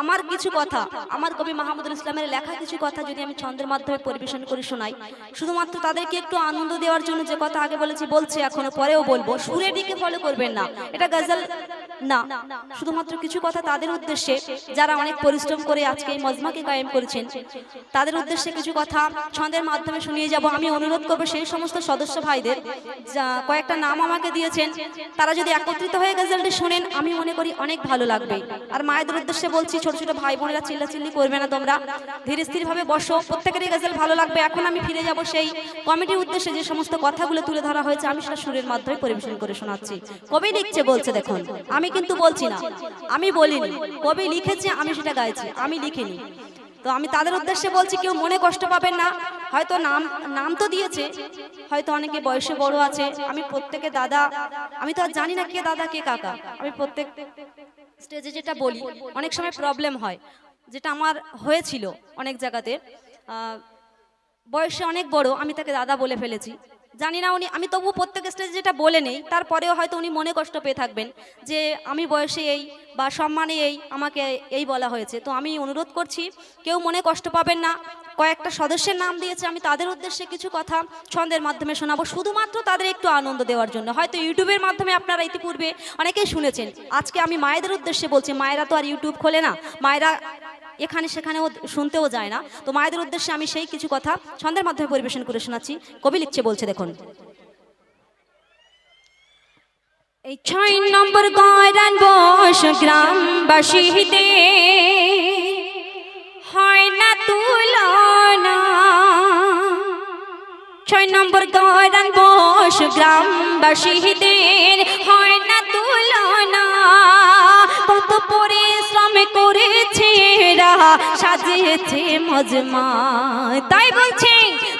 আমার কিছু কথা, আমার কবি মাহমুদুল ইসলামের লেখা কিছু কথা যদি আমি ছন্দের মাধ্যমে পরিবেশন করে শোনাই, শুধুমাত্র তাদেরকে একটু আনন্দ দেওয়ার জন্য যে কথা আগে বলেছি, বলছি এখনও, পরেও বলব সুরের দিকে ফলো করবেন না, এটা গজল না, শুধুমাত্র কিছু কথা তাদের উদ্দেশ্যে, যারা অনেক পরিশ্রম করে আজকে এই মজমাকে কায়েম করেছেন, তাদের উদ্দেশ্যে কিছু কথা ছন্দের মাধ্যমে শুনিয়ে যাব, আমি অনুরোধ করব সেই সমস্ত সদস্য ভাইদের, যা কয়েকটা নাম আমাকে দিয়েছেন, তারা যদি একত্রিত হয়ে গজলটি শোনেন, আমি মনে করি অনেক ভালো লাগবে, আর মায়েদের উদ্দেশ্যে বলছি, ছোট ছোট ভাই বোনেরা চিল্লাচিল্লি করবে না তোমরা। ধীরে স্থির ভাবে বসো, প্রত্যেকেরই গজল ভালো লাগবে। এখন আমি ফিরে যাব সেই কমিটির উদ্দেশ্যে যে সমস্ত কথাগুলো তুলে ধরা হয়েছে, আমি সেটা সুরের মাধ্যমে পরিবেশন করে শোনাচ্ছি। কবি লিখছে বলছে, দেখুন, আমি কিন্তু বলছি না। আমি বলিনি, কবি লিখেছে, আমি সেটা গাইছি, আমি লিখিনি। তো আমি তাদের উদ্দেশ্যে বলছি, কেউ মনে কষ্ট পাবেন না। হয়তো নাম নাম তো দিয়েছে, হয়তো অনেকে বয়সে বড় আছে। আমি প্রত্যেকে দাদা, আমি তো আর জানি না কে দাদা, কে কাকা। আমি প্রত্যেক স্টেজে যেটা বলি, অনেক সময় প্রবলেম হয়। যেটা আমার হয়েছিল অনেক জায়গাতে বয়সে অনেক বড়, আমি তাকে দাদা বলে ফেলেছি। জানি না উনি, আমি তবু প্রত্যেক স্টেজে যেটা বলে নেই, তারপরেও হয়তো উনি মনে কষ্ট পেয়ে থাকবেন যে আমি বয়সে এই বা সম্মানে এই আমাকে এই বলা হয়েছে। তো আমি অনুরোধ করছি, কেউ মনে কষ্ট পাবেন না। কয়েকটা সদস্যের নাম দিয়েছে, আমি তাদের উদ্দেশ্যে কিছু কথা ছন্দের মাধ্যমে শোনাবো। শুধুমাত্র তাদের একটু আনন্দ দেওয়ার জন্য। হয়তো ইউটিউবের মাধ্যমে আপনারা ইতিপূর্বে অনেকেই শুনেছেন, আজকে আমি মায়েদের উদ্দেশ্যে বলছি, মায়েরা তো আর ইউটিউব খোলে না। মায়েরা এখানে সেখানেও শুনতেও যায় না। তো মায়েদের উদ্দেশ্যে আমি সেই কিছু কথা ছন্দের মাধ্যমে পরিবেশন করে শোনাচ্ছি। কবি লিখছে, বলছে, দেখুন। এই ছয় নম্বর গয়রান বস গ্রামবাসীতে হয় না তুলনা। ছয় নম্বর গয়রান বস গ্রামবাসীদের হয় না তুলনা। কত পরিশ্রম করেছে এরা, সাজিয়েছে মজমা তাই বলছে,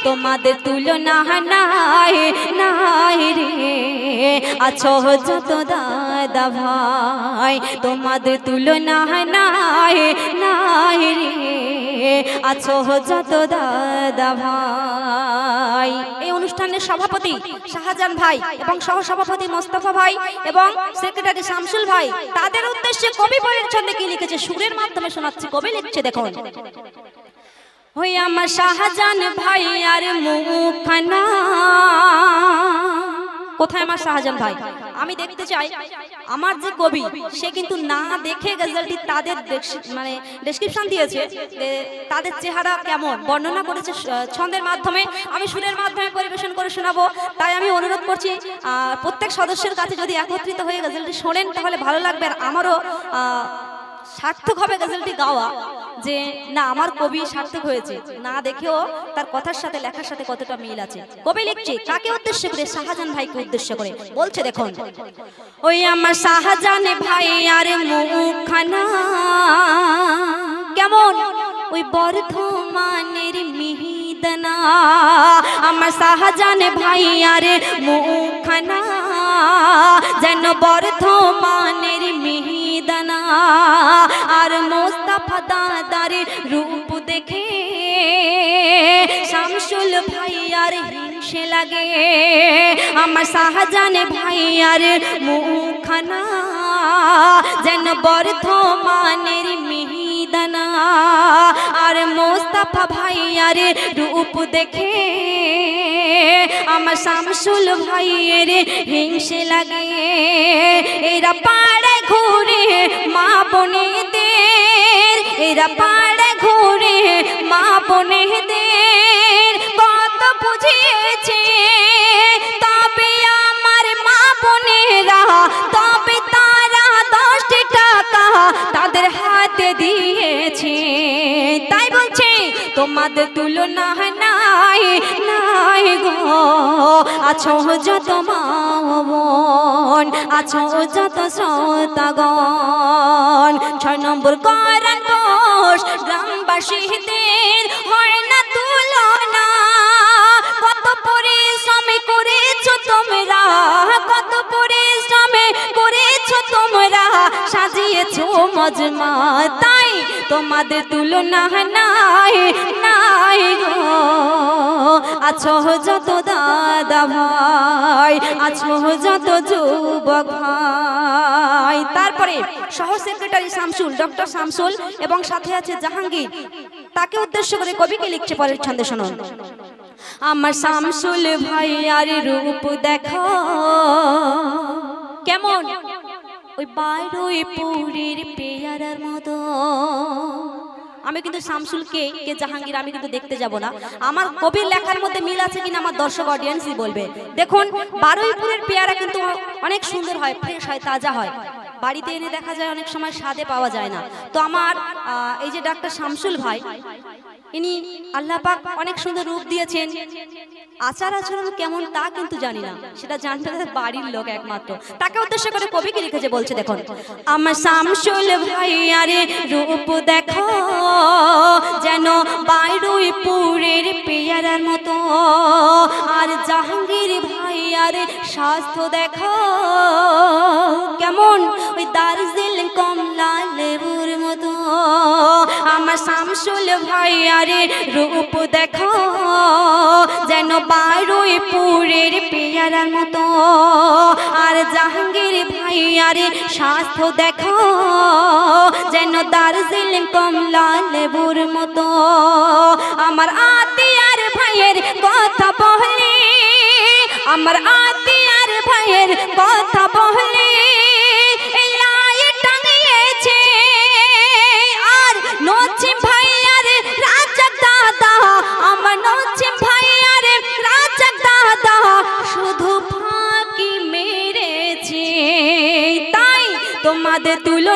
তোমাদের তুলনা নাই নাই রে। আছো যত দাদা ভাই তোমাদের তুলনা নাই নাই রে। আছো যত দাদা ভাই। এই অনুষ্ঠানের সভাপতি শাহজাহান ভাই এবং সহসভাপতি মোস্তফা ভাই এবং সেক্রেটারি শামসুল ভাই। তাদের উদ্দেশ্যে কবি বইয়ের ছন্দে কি লিখেছে সুরের মাধ্যমে শোনাচ্ছি। কবি লিখছে, দেখুন। ওই আমার শাহজাহান ভাই আর মুখানা কোথায় আমার শাহজাহান ভাই? আমি দেখতে চাই। আমার যে কবি, সে কিন্তু না দেখে গজলটি তাদের মানে ডেসক্রিপশন দিয়েছে তাদের চেহারা কেমন। বর্ণনা করেছে ছন্দের মাধ্যমে। আমি সুরের মাধ্যমে পরিবেশন করে শোনাবো। তাই আমি অনুরোধ করছি প্রত্যেক সদস্যের কাছে যদি একত্রিত হয়ে গজলটি শোনেন, তাহলে ভালো লাগবে। আর আমারও সার্থক হবে গজলটি গাওয়া যে, না, আমার কবি সার্থক হয়েছে। না দেখেও তার কথার সাথে, লেখার সাথে কতটা মিল আছে। কবি লিখছে, কাকে উদ্দেশ্য করে শাহজাহান ভাইকে উদ্দেশ্য করে? বলছে, দেখুন। ওই আমার শাহজাহান ভাই আর মুখানা কেমন? ওই বর্ধমানের মিহিদনা। আমার শাহজাহান ভাই আর মুখানা যেন বর্ধমানের মিহিদনা আর মোস্তাফা দাদার রূপ দেখে শামসুল ভাই আর হিংসে লাগে। আমার শাহজাহান ভাই আর মুখানা যেন বর্ধমানের মিহিদানা। আর মোস্তাফা ভাই আর রূপ দেখে আমার শামসুল ভাইয়ের হিংসে লাগে। এরা পাড়ায় ঘুরে মা বোনেদের, এরা পাড়ায় ঘুরে মা বোনেদের। কত বুঝিয়েছে তবে আমার মা বোনেরা, তবে তারা দশটি টাকা তাদের হাতে দিয়েছে। তাই বলছে, তোমাদের তুলনা নাই গো আছো যত মা বোন আছো যত শ্রোতাগণ। ছয় নম্বর করান দোষ গ্রামবাসীদের হয় না। তুলনা কত পরিশ্রম করেছ তোমরা, কত পরিশ্রম করেছ তোমরা। সাজিয়েছো মজমা, তাই তোমাদের তুলনা নাই নাই গো। আছো যত দাদা ভাই, আছো যত যুবক ভাই। তারপরে সহ সেক্রেটারি শামসুল, ডক্টর শামসুল এবং সাথে আছে জাহাঙ্গীর। তাকে উদ্দেশ্য করে কবিকে লিখছে পরের ছন্দে শুনুন। আমার শামসুল ভাই, আর রূপ দেখো। কেমন? ওই বাইরই পুরীর পেয়ারার মতো। আমি কিন্তু শামসুলকে, কে জাহাঙ্গীর, আমি কিন্তু দেখতে যাব না। আমার কবির লেখার মধ্যে মিল আছে কিনা আমার দর্শক অডিয়েন্সই বলবে। দেখুন, বারুইপুরের পেয়ারা কিন্তু অনেক সুন্দর হয় ফ্রেশ হয়, তাজা হয়। বাড়িতে এনে দেখা যায়, অনেক সময় স্বাদে পাওয়া যায় না। তো আমার এই যে ডাক্তার শামসুল ভাই ইনি আল্লাহ পাক অনেক সুন্দর রূপ দিয়েছেন। আচার আচরণ কেমন তা কিন্তু জানি না। সেটা জানতে তাদের বাড়ির লোক একমাত্র। তাকে উদ্দেশ্য করে কবি কি লিখেছে বলছে দেখুন। আমার শামসুল ভাই আরে রূপ দেখো, যেন বাইরুই পুরের পেয়ারার মতো। আর জাহাঙ্গীর ভাই আরে স্বাস্থ্য দেখো, কেমন? ওই দার্জিলিং কমলা লেবুর মতো। আমার শামসুল ভাই আরে রূপ দেখো, যেন বারোই পুরের পেয়ারার মতো। আর জাহাঙ্গীর ভাই আরে স্বাস্থ্য দেখো, যেন দার্জিলিং কমলা লেবুর মতো। আমার আতিয়ার ভাইয়ের কথা বহলে আমার আতিয়ার ভাইয়ের কথা বহলে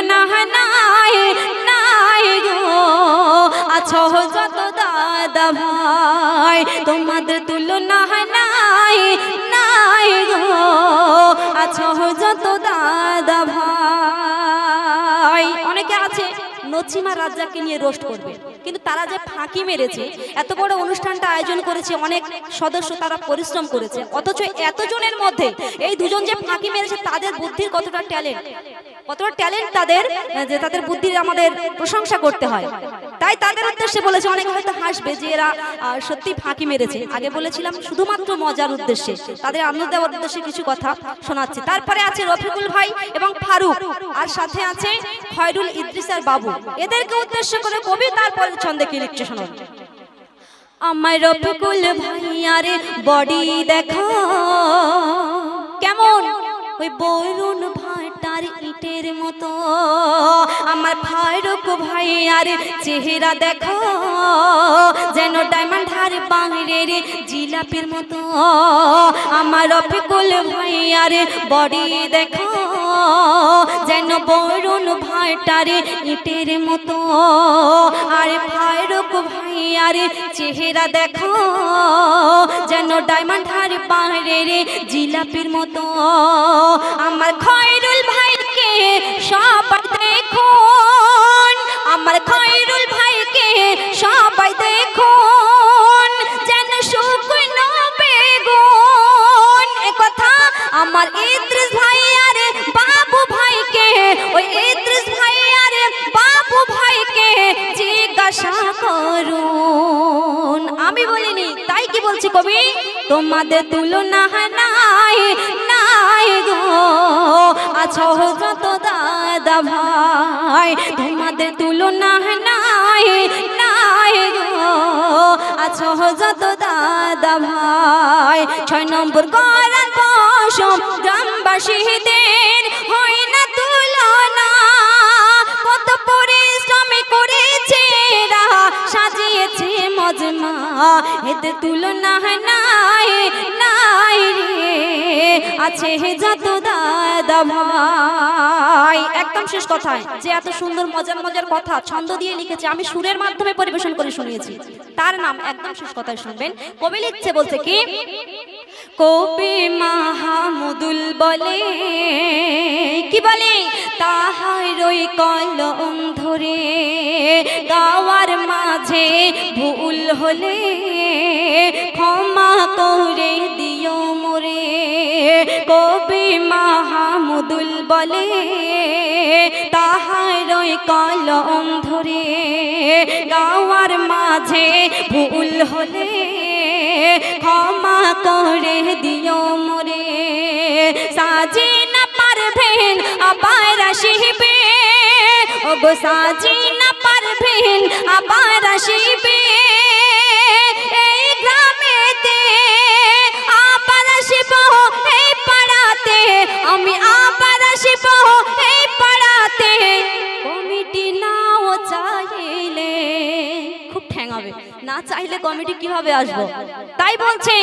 তুলনা নাই নাই আছো যত দাদা ভাই তোমাদের তুলনা নচিমা রাজ্জাককে নিয়ে রোস্ট করবে। কিন্তু তারা যে ফাঁকি মেরেছে, এত বড় অনুষ্ঠানটা আয়োজন করেছে, অনেক সদস্য তারা পরিশ্রম করেছে। অথচ এতজনের মধ্যে এই দুজন যে ফাঁকি মেরেছে, তাদের বুদ্ধির কতটা ট্যালেন্ট? কতটা ট্যালেন্ট তাদের, যে তাদের বুদ্ধির আমাদের প্রশংসা করতে হয়। তাই তাদের উদ্দেশ্যে বলেছে, অনেকে হয়তো হাসবে যে এরা সত্যি ফাঁকি মেরেছে। আগে বলেছিলাম, শুধুমাত্র মজার উদ্দেশ্যে, তাদের আনন্দ দেওয়ার উদ্দেশ্যে কিছু কথা শোনাচ্ছি। তারপরে আছে রফিকুল ভাই এবং ফারুক, আর সাথে আছে খয়রুল ইদ্রিসার বাবু। এদেরকে উদ্দেশ্য করে কবি তারপরে ছন্দে কি লিখছে শোনান আমার রফিকুল ভাইয়ারে বডি দেখো। কেমন? ওই বরুণ ইটের মতো। আমার ফারুক ভাইয়ার চেহারা দেখো, যেন ডায়মন্ড হার বাংরের জিলাপির মতো। আমার রফিকুল ভাইয়ার বডি দেখো, যেন বরুণ ভাটার ইটের মতো। আর ফারুক ভাইয়ার চেহারা দেখো, যেন ডায়মন্ড হার পাহাড়ের জিলাপির মতো। আমার খয়রুল ভাইকে সবাই দেখুন, আমার খয়রুল ভাইকে সবাই দেখুন, যেন শুকনো বেগুন। এ কথা আমার ইদ্রিস ভাই আরে বাবু ভাইকে, ওই ইদ্রিস ভাই আরে বাবু ভাইকে জিজ্ঞাসা করুন। আমি বলিনি, তাই কি বলছি কবি? তোমাদের তুলনা নাই আছো যত দাদা ভাই, তোমাদের তুলনা নাই নাই আছো যত দাদা ভাই, ছয় নম্বর করার পশম গ্রামবাসীদের হয় না তুলনা। কত পরিশ্রমে করেছে এরা, সাজিয়েছে মজমা। এতে তুলনা নাই নাই রে। আছে যত যে এত সুন্দর, মজার মজার কথা ছন্দ দিয়ে লিখেছে, আমি সুরের মাধ্যমে পরিবেশন করে শুনিয়েছি। তার নাম একদম শেষ কথায় শুনবেন। কবি লিখছে, বলছে কি? কবি মাহমুদুল বলে। কি বলে? তাহার ওই কলম ধরে গাওয়ার মাঝে ভুল হলে। বলে তাহার কলম ধরে গাওয়ার মাঝে ভুল হলে ক্ষমা করে দিও মোরে। সাজি না পারবেন, আবার আসিবে। ও গো সাজি না পারবেন, আবার পাড়াতে আমি আবার আসিব এই কমিটি নাও চাইলে। খুব ঠ্যাঙাবে। না চাইলে কমিটি কীভাবে আসব? তাই বলছে,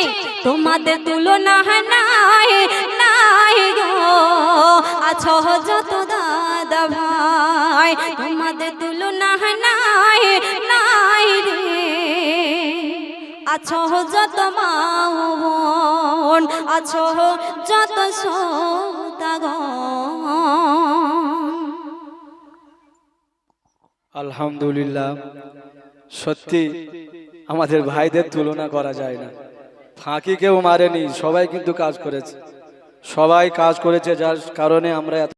তোমাদের তুলনা নাই নাই গো। আছো যত দাদা ভাই, তোমাদের তুলনা নাই নাই রে। আছো যত মা বোন, আছো যত সদাগণ আলহামদুলিল্লাহ। সত্যি, আমাদের ভাইদের তুলনা করা যায় না। ফাঁকি কেউ মারেনি, সবাই কিন্তু কাজ করেছে। সবাই কাজ করেছে যার কারণে আমরা